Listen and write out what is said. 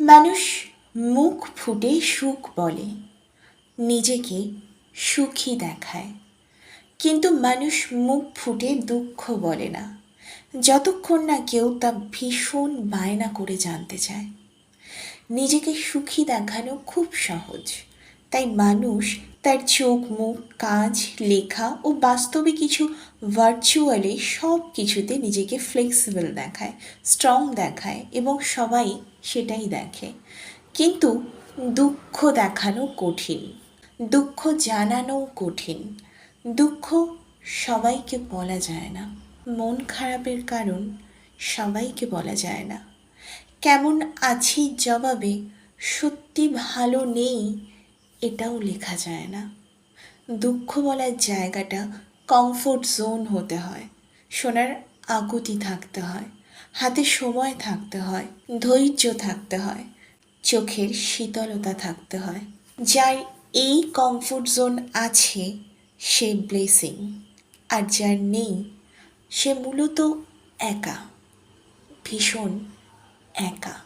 মানুষ মুখ ফুটে সুখ বলে, নিজেকে সুখী দেখায়। কিন্তু মানুষ মুখ ফুটে দুঃখ বলে না, যতক্ষণ না কেউ তা ভীষণ বায়না করে জানতে চায়। নিজেকে সুখী দেখানো খুব সহজ। তাই মানুষ তার চোখ, মুখ কাজ লেখা ও বাস্তবে কিছু ভার্চুয়ালি সব কিছুতে নিজেকে ফ্লেক্সিবল দেখায় স্ট্রং দেখায় এবং সবাই সেটাই দেখে। কিন্তু দুঃখ দেখানো কঠিন, দুঃখ জানানোও কঠিন, দুঃখ সবাইকে বলা যায় না। মন খারাপের কারণ সবাইকে বলা যায় না। কেমন আছি জবাবে সত্যি ভালো নেই এটাও লেখা যায় না। দুঃখ বলার জায়গাটা কমফোর্ট জোন হতে হয়। শোনার আকুতি থাকতে হয়। হাতে সময় থাকতে হয়। ধৈর্য থাকতে হয়। চোখের শীতলতা থাকতে হয়। যার এই কমফোর্ট জোন আছে, সে ব্লেসিং আর যার নেই, সে মূলত একা। ভীষণ একা।